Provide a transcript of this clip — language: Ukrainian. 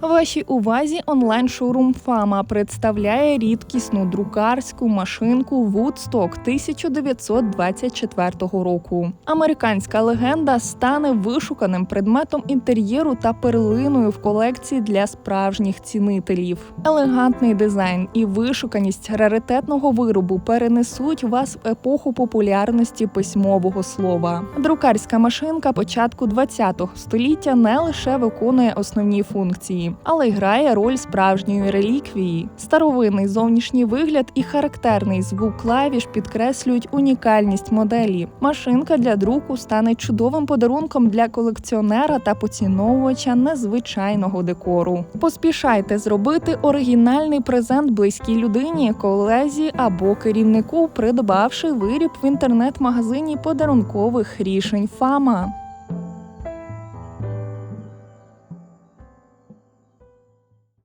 Вашій увазі онлайн-шоурум Фама представляє рідкісну друкарську машинку Woodstock 1924 року. Американська легенда стане вишуканим предметом інтер'єру та перлиною в колекції для справжніх цінителів. Елегантний дизайн і вишуканість раритетного виробу перенесуть вас в епоху популярності письмового слова. Друкарська машинка початку ХХ століття не лише виконує основні функції, але й грає роль справжньої реліквії. Старовинний зовнішній вигляд і характерний звук клавіш підкреслюють унікальність моделі. Машинка для друку стане чудовим подарунком для колекціонера та поціновувача незвичайного декору. Поспішайте зробити оригінальний презент близькій людині, колезі або керівнику, придбавши виріб в інтернет-магазині подарункових рішень Фама.